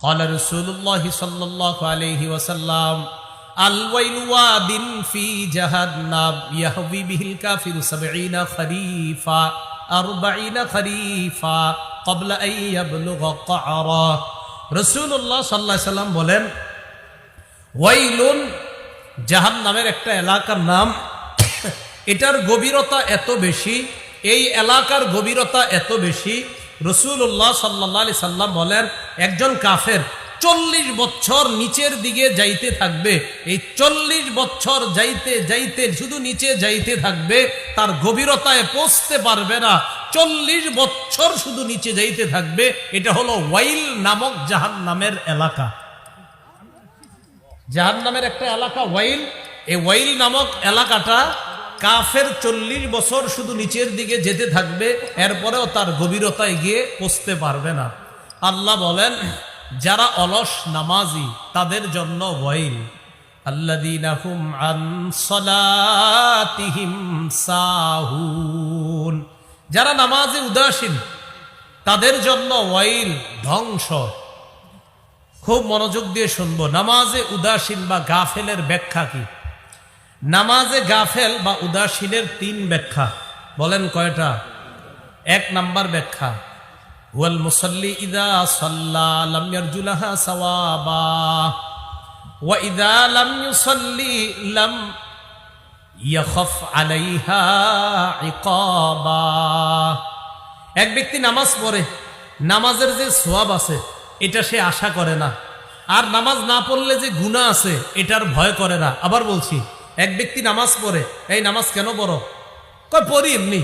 قال رسول الله صلى الله عليه وسلم الويل واد في جهنم يهوي به الكافر سبعين خريفا أربعين خريفا قبل أن يبلغ قعرا رسول الله صلى الله عليه وسلم বলেন ওয়াইলুন জাহান নামের একটা এলাকার নাম এটার গভীরতা এত বেশি এই এলাকার গভীরতা এত বেশি রসুল্লাহ সাল্লাহ আলি সাল্লাম বলেন, একজন কাফের চল্লিশ বছর নিচের দিকে যাইতে থাকবে। এই চল্লিশ বছর যাইতে যাইতে, শুধু নিচে যাইতে থাকবে, তার গভীরতায় পৌঁছতে পারবে না। চল্লিশ বছর শুধু নিচে যাইতে থাকবে, এটা হলো ওয়াইল নামক জাহান নামের এলাকা। জাহান নামের একটা এলাকা ওয়াইল, এই ওয়াইল নামক এলাকাটা কাফের চল্লিশ বছর শুধু নিচের দিকে যেতে থাকবে, এরপরেও তার গভীরতায় গিয়ে পৌঁছতে পারবে না। আল্লাহ বলেন, যারা অলস নামাজি, তাদের জন্য ওয়াইল। সাহুন। যারা নামাজে উদাসীন, তাদের জন্য ওয়াইল ধ্বংস। খুব মনোযোগ দিয়ে শুনব, নামাজে উদাসীন বা গাফেলের ব্যাখ্যা কি? নামাজে গাফেল বা উদাসীনের তিন ব্যাখ্যা। বলেন কয়টা? এক নাম্বার ব্যাখ্যা। ওয়াল মুসল্লি ইদা সাল্লা লাম ইয়ারজুলাহা সাওয়াবা। ওয়া ইদা লাম ইউসাল্লি লাম ইয়াখাফ আলাইহা ইকাবা। এক ব্যক্তি নামাজ পড়ে, নামাজের যে সোয়াব আছে, এটা সে আশা করে না। আর নামাজ না পড়লে যে গুণা আছে, এটার ভয় করে না। আবার বলছি এক ব্যক্তি নামাজ পড়ে, এই নামাজ কেন পড়ো? কয়, পড়ি এমনি।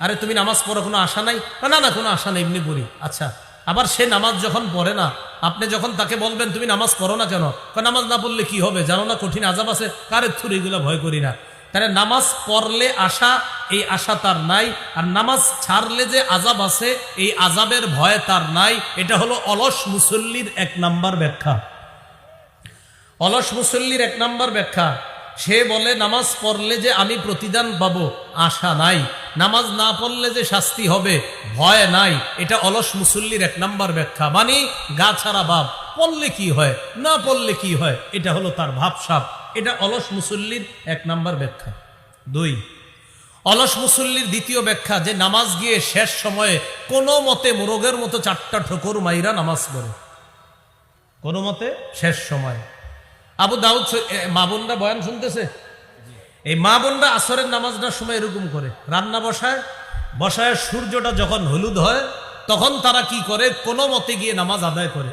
আরে, তুমি নামাজ পড়ো কোনো আশা নাই? না না কোনো আশা নেই, এমনি পড়ি। আচ্ছা আবার সে নামাজ যখন পড়ে না, আপনি যখন তাকে বলবেন, তুমি নামাজ পড়ো না কেন? নামাজ না পড়লে কি হবে? জানো না, কঠিন আজাব আছে, কারে থুর এগুলো ভয় করি না? তাহলে নামাজ পড়লে আশা, এই আশা তার নাই, আর নামাজ ছাড়লে যে আজাব আছে, এই আজাবের ভয় তার নাই। এটা হলো অলস মুসল্লির এক নাম্বার ব্যাখ্যা। অলস মুসল্লির এক নাম্বার ব্যাখ্যা। সে বলে, নামাজ পড়লে যে আমি প্রতিদান পাবো, আশা নাই। নামাজ না পড়লে যে শাস্তি হবে, ভয় নাই। এটা অলস মুসল্লির এক নাম্বার ব্যাখ্যা। মানে গা ছাড়া ভাব পড়লে কি হয়, না পড়লে কি হয়, এটা হলো তার ভাবসাব। এটা অলস মুসল্লির এক নাম্বার ব্যাখ্যা। দুই, অলস মুসল্লির দ্বিতীয় ব্যাখ্যা যে নামাজ গিয়ে শেষ সময়ে কোনো মতে মোরগের মতো চারটা ঠোকর মাইরা নামাজ পড়ে। কোনো মতে শেষ সময়। আবু দাউদ মা বোনরা বয়ান শুনতেছে? এই মা বোনরা আসরের নামাজটার সময় এরকম করে। রান্না বসায় বসায় সূর্যটা যখন হলুদ হয়, তখন তারা কি করে? কোনো মতে গিয়ে নামাজ আদায় করে।